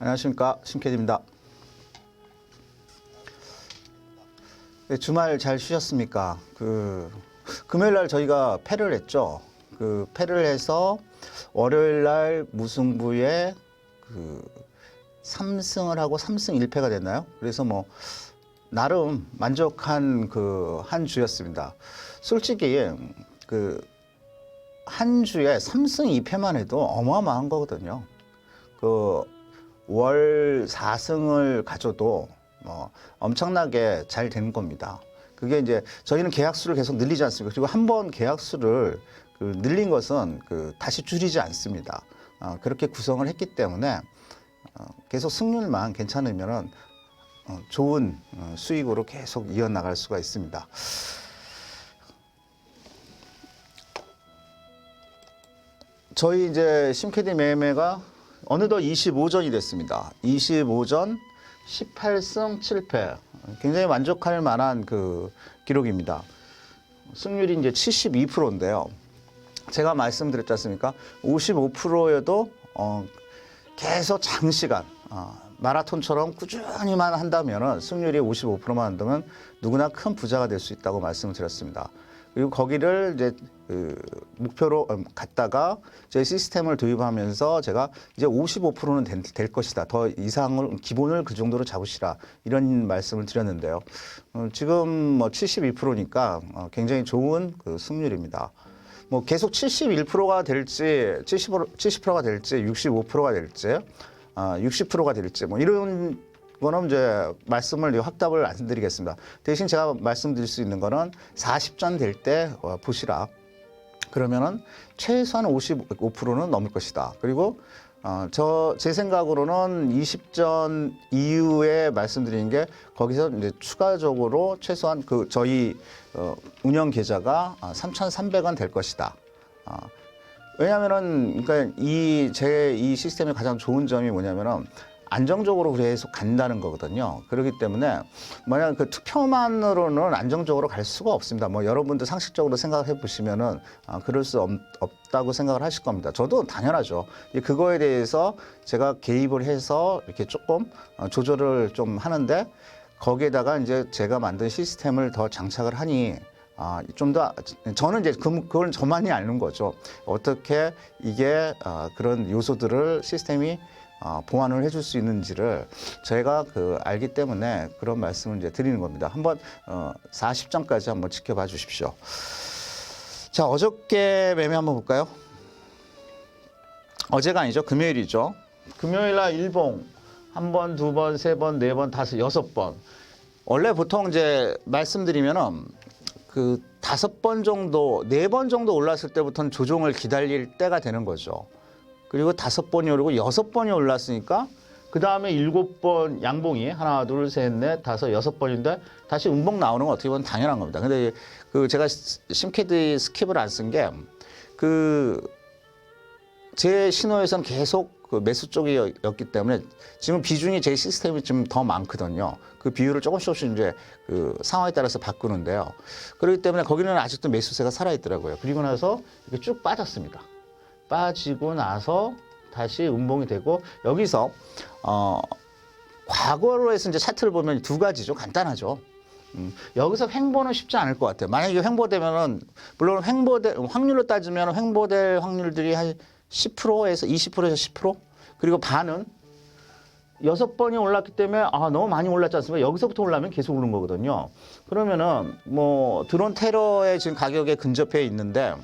안녕하십니까 신캐디입니다. 네, 주말 잘 쉬셨습니까? 그 금요일 날 저희가 패를 했죠. 그 패를 해서 월요일 날 무승부에 그 3승을 하고 3승 1패가 됐나요? 그래서 뭐 나름 만족한 그 한 주였습니다. 솔직히 그 한 주에 3승 2패만 해도 어마어마한 거거든요. 그 월 4승을 가져도 뭐 엄청나게 잘 되는 겁니다. 그게 이제 저희는 계약수를 계속 늘리지 않습니까? 그리고 한 번 계약수를 그 늘린 것은 그 다시 줄이지 않습니다. 어, 그렇게 구성을 했기 때문에 어, 계속 승률만 괜찮으면은 어, 좋은 어, 수익으로 계속 이어나갈 수가 있습니다. 저희 이제 심캐디 매매가 어느덧 25전이 됐습니다. 25전 18승 7패. 굉장히 만족할 만한 그 기록입니다. 승률이 이제 72%인데요. 제가 말씀드렸지 않습니까? 55%여도 어, 계속 장시간 어, 마라톤처럼 꾸준히만 한다면 승률이 55%만 한다면 누구나 큰 부자가 될 수 있다고 말씀을 드렸습니다. 그리고 거기를 이제 그 목표로 음, 갔다가 제 시스템을 도입하면서 제가 이제 55%는 될, 될 것이다. 더 이상을 기본을 그 정도로 잡으시라 이런 말씀을 드렸는데요. 어, 지금 뭐 72%니까 어, 굉장히 좋은 그 승률입니다. 뭐 계속 71%가 될지 70% 70%가 될지 65%가 될지 아, 60%가 될지 뭐 이런 거는 이제 말씀을 확답을 안 드리겠습니다. 대신 제가 말씀드릴 수 있는 거는 40전 될때 보시라. 그러면은 최소한 55%는 넘을 것이다. 그리고 어, 저 제 생각으로는 20전 이후에 말씀드린 게 거기서 이제 추가적으로 최소한 그 저희 어, 운영 계좌가 3,300원 될 것이다. 어, 왜냐하면은 그러니까 이 제 이 시스템의 가장 좋은 점이 뭐냐면은 안정적으로 계속 간다는 거거든요. 그렇기 때문에 만약 그 투표만으로는 안정적으로 갈 수가 없습니다. 뭐 여러분들 상식적으로 생각해 보시면은 아, 그럴 수 없, 없다고 생각을 하실 겁니다. 저도 당연하죠. 이 그거에 대해서 제가 개입을 해서 이렇게 조금 어, 조절을 좀 하는데 거기에다가 이제 제가 만든 시스템을 더 장착을 하니 아, 좀 더 저는 이제 그, 그걸 저만이 아는 거죠. 어떻게 이게 아, 그런 요소들을 시스템이 어, 보완을 해줄 수 있는지를 저희가 그 알기 때문에 그런 말씀을 이제 드리는 겁니다. 한번 어, 40장까지 한번 지켜봐 주십시오. 자 어저께 매매 한번 볼까요? 어제가 아니죠 금요일이죠. 금요일 날 일봉 한 번, 두 번, 세 번, 네 번, 다섯, 여섯 번. 원래 보통 이제 말씀드리면은 그 다섯 번 정도, 네 번 정도 올랐을 때부터는 조정을 기다릴 때가 되는 거죠. 그리고 다섯 번이 오르고 여섯 번이 올랐으니까 그 다음에 일곱 번 양봉이 하나 둘 셋 넷 다섯 여섯 번인데 다시 음봉 나오는 건 어떻게 보면 당연한 겁니다. 근데 그 제가 심캐드 스킵을 안 쓴 게 그 제 신호에서는 계속 그 매수 쪽이었기 때문에 지금 비중이 제 시스템이 좀더 많거든요. 그 비율을 조금씩 조금씩 이제 그 상황에 따라서 바꾸는데요. 그렇기 때문에 거기는 아직도 매수세가 살아있더라고요. 그리고 나서 이렇게 쭉 빠졌습니다. 빠지고 나서 다시 음봉이 되고 여기서 어 과거로 해서 이제 차트를 보면 두 가지죠. 간단하죠. 음, 여기서 횡보는 쉽지 않을 것 같아요. 만약에 횡보되면은 물론 횡보될 확률로 따지면 횡보될 확률들이 한 10%에서 20%에서 10% 그리고 반은 여섯 번이 올랐기 때문에 아 너무 많이 올랐지 않습니까? 여기서부터 올라면 계속 오른 거거든요. 그러면은 뭐 드론 테러의 지금 가격에 근접해 있는데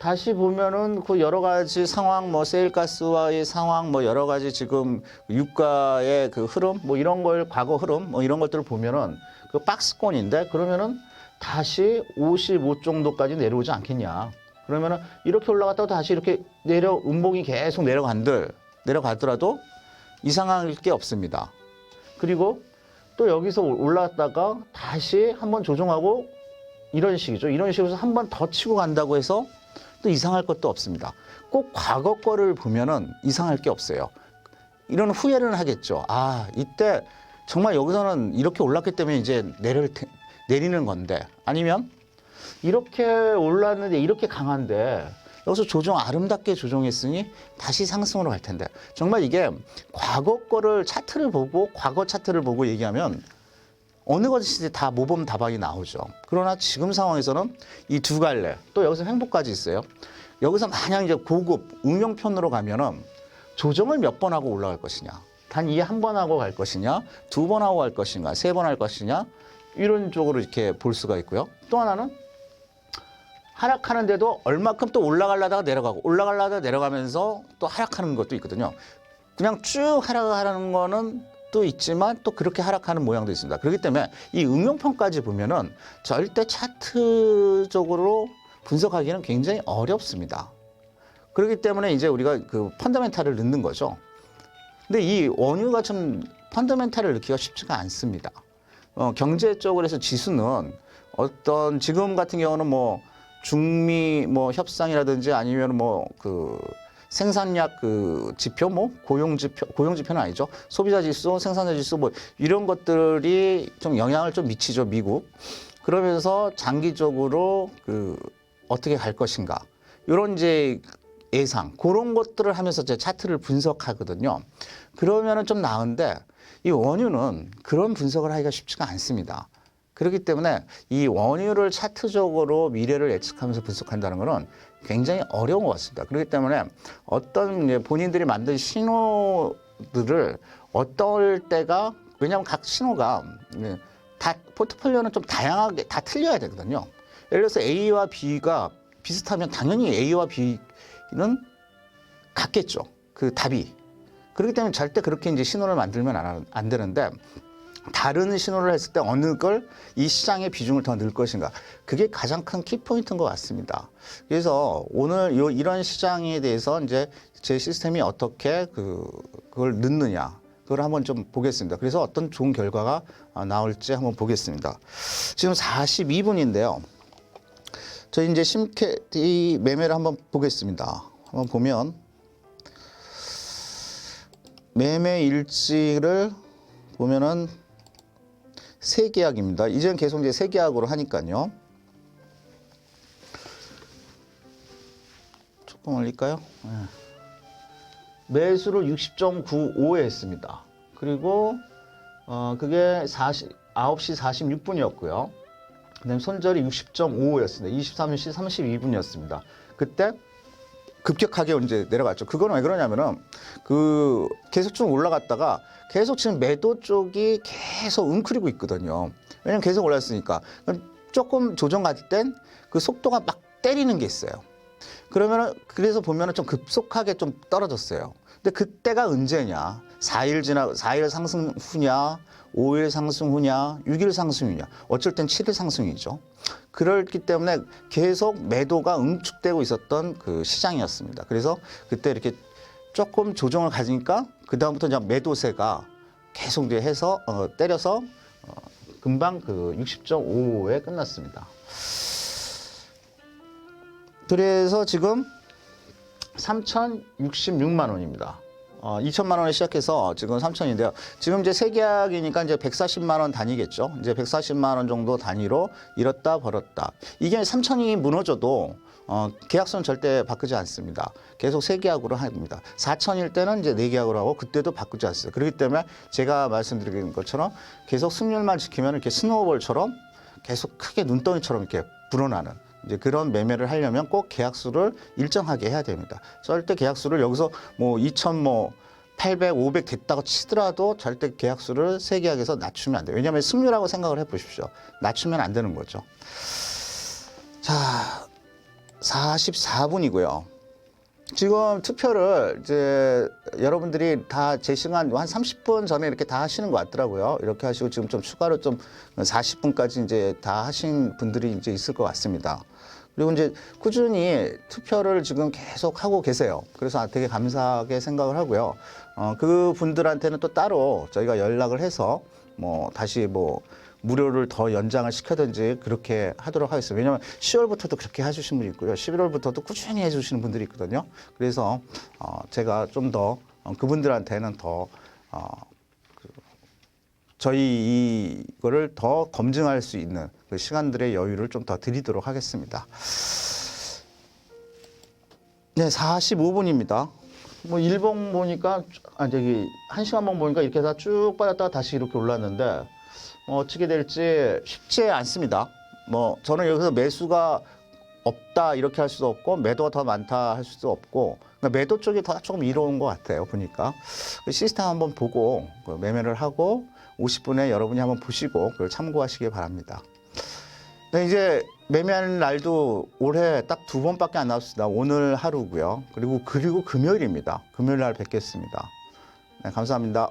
다시 보면은 그 여러 가지 상황, 뭐 세일가스와의 상황, 뭐 여러 가지 지금 유가의 그 흐름, 뭐 이런 걸 과거 흐름, 뭐 이런 것들을 보면은 그 박스권인데 그러면은 다시 55 정도까지 내려오지 않겠냐? 그러면은 이렇게 올라갔다가 다시 이렇게 내려 음봉이 계속 내려간들 내려가더라도 이상할 게 없습니다. 그리고 또 여기서 올라갔다가 다시 한번 조정하고 이런 식이죠. 이런 식으로 한 번 더 치고 간다고 해서 또 이상할 것도 없습니다. 꼭 과거 거를 보면은 이상할 게 없어요. 이런 후회는 하겠죠. 아, 이때 정말 여기서는 이렇게 올랐기 때문에 이제 내릴 테, 내리는 건데 아니면 이렇게 올랐는데 이렇게 강한데 여기서 조정 아름답게 조정했으니 다시 상승으로 갈 텐데 정말 이게 과거 거를 차트를 보고 과거 차트를 보고 얘기하면 어느 것이든 다 모범 답안이 나오죠. 그러나 지금 상황에서는 이 두 갈래 또 여기서 행복까지 있어요. 여기서 만약 이제 고급 응용편으로 가면은 조정을 몇 번 하고 올라갈 것이냐, 단 이 한 번 하고 갈 것이냐, 두 번 하고 갈 것인가, 세 번 할 것이냐 이런 쪽으로 이렇게 볼 수가 있고요. 또 하나는 하락하는데도 얼마큼 또 올라가려다가 내려가고 올라가려다가 내려가면서 또 하락하는 것도 있거든요. 그냥 쭉 하락하는 거는 또 있지만 또 그렇게 하락하는 모양도 있습니다. 그렇기 때문에 이 응용편까지 보면은 절대 차트적으로 분석하기는 굉장히 어렵습니다. 그렇기 때문에 이제 우리가 그 펀더멘탈을 넣는 거죠. 근데 이 원유가 좀 펀더멘탈을 넣기가 쉽지가 않습니다. 어, 경제 쪽으로 해서 지수는 어떤 지금 같은 경우는 뭐 중미 뭐 협상이라든지 아니면 뭐그 생산량 그 지표 뭐? 고용 지표 고용 지표는 아니죠. 소비자 지수 생산자 지수 뭐 이런 것들이 좀 영향을 좀 미치죠 미국. 그러면서 장기적으로 그 어떻게 갈 것인가. 이런 이제 예상. 그런 것들을 하면서 제 차트를 분석하거든요. 그러면은 좀 나은데 이 원유는 그런 분석을 하기가 쉽지가 않습니다. 그렇기 때문에 이 원유를 차트적으로 미래를 예측하면서 분석한다는 것은 굉장히 어려운 것 같습니다. 그렇기 때문에 어떤 본인들이 만든 신호들을 어떨 때가 왜냐하면 각 신호가 네, 다 포트폴리오는 좀 다양하게 다 틀려야 되거든요. 예를 들어서 A와 B가 비슷하면 당연히 A와 B는 같겠죠. 그 답이. 그렇기 때문에 절대 그렇게 이제 신호를 만들면 안, 안 되는데 다른 신호를 했을 때 어느 걸 이 시장의 비중을 더 넣을 것인가 그게 가장 큰 키포인트인 것 같습니다. 그래서 오늘 요 이런 시장에 대해서 이제 제 시스템이 어떻게 그 그걸 넣느냐 그걸 한번 좀 보겠습니다. 그래서 어떤 좋은 결과가 아, 나올지 한번 보겠습니다. 지금 42분인데요. 저희 이제 심캐디 매매를 한번 보겠습니다. 한번 보면 매매 일지를 보면은 세 계약입니다. 이제는 계속 이제 세 계약으로 하니까요. 조금 올릴까요? 네. 매수를 60.95에 했습니다. 그리고 어 그게 40, 9시 46분이었고요. 그다음에 손절이 60.55였습니다. 23시 32분이었습니다. 그때 급격하게 이제 내려갔죠. 그거는 왜 그러냐면은 그 계속 좀 올라갔다가 계속 지금 매도 쪽이 계속 웅크리고 있거든요. 왜냐면 계속 올랐으니까. 조금 조정 갈땐그 속도가 막 때리는 게 있어요. 그러면은 그래서 보면은 좀 급속하게 좀 떨어졌어요. 근데 그때가 언제냐? 4일 지나 4일 상승 후냐? 5일 상승 후냐? 6일 상승 후냐? 어쩔 땐 7일 상승이죠. 그렇기 때문에 계속 매도가 응축되고 있었던 그 시장이었습니다. 그래서 그때 이렇게 조금 조정을 가지니까 그 다음부터 이제 매도세가 계속 이제 해서 어, 때려서 어, 금방 그 60.55에 끝났습니다. 그래서 지금 3,066만 원입니다. 어, 2천만 원에 시작해서 지금 3천인데요. 지금 이제 세 계약이니까 이제 140만 원 단위겠죠. 이제 140만 원 정도 단위로 잃었다 벌었다. 이게 3천이 무너져도 어, 계약서는 절대 바꾸지 않습니다. 계속 세 계약으로 합니다. 4천일 때는 이제 네 계약으로 하고 그때도 바꾸지 않습니다. 그렇기 때문에 제가 말씀드린 것처럼 계속 승률만 지키면 이렇게 스노우볼처럼 계속 크게 눈덩이처럼 이렇게 불어나는 이제 그런 매매를 하려면 꼭 계약수를 일정하게 해야 됩니다. 절대 계약수를 여기서 뭐 2천 뭐 800, 500 됐다고 치더라도 절대 계약수를 세 계약에서 낮추면 안 돼요. 왜냐하면 승률하고 생각을 해보십시오. 낮추면 안 되는 거죠. 자, 44분이고요. 지금 투표를 이제 여러분들이 다 제 시간 한 30분 전에 이렇게 다 하시는 것 같더라고요. 이렇게 하시고 지금 좀 추가로 좀 40분까지 이제 다 하신 분들이 이제 있을 것 같습니다. 그리고 이제 꾸준히 투표를 지금 계속 하고 계세요. 그래서 되게 감사하게 생각을 하고요. 어, 그 분들한테는 또 따로 저희가 연락을 해서 뭐 다시 뭐 무료를 더 연장을 시켜든지 그렇게 하도록 하겠습니다. 왜냐하면 10월부터도 그렇게 해주신 분이 있고요. 11월부터도 꾸준히 해주시는 분들이 있거든요. 그래서 어, 제가 좀더 어, 그분들한테는 더 어, 그 저희 이거를 더 검증할 수 있는 그 시간들의 여유를 좀 더 드리도록 하겠습니다. 네, 45분입니다. 뭐 일봉 보니까 아 저기 한 시간만 보니까 이렇게 다 쭉 빠졌다가 다시 이렇게 올랐는데 뭐 어떻게 될지 쉽지 않습니다. 뭐 저는 여기서 매수가 없다 이렇게 할 수도 없고 매도가 더 많다 할 수도 없고 그러니까 매도 쪽이 더 조금 이로운 것 같아요 보니까 그 시스템 한번 보고 그 매매를 하고 50분에 여러분이 한번 보시고 그걸 참고하시기 바랍니다. 네, 이제 매매하는 날도 올해 딱 두 번밖에 안 남았습니다. 오늘 하루고요. 그리고 그리고 금요일입니다. 금요일 날 뵙겠습니다. 네, 감사합니다.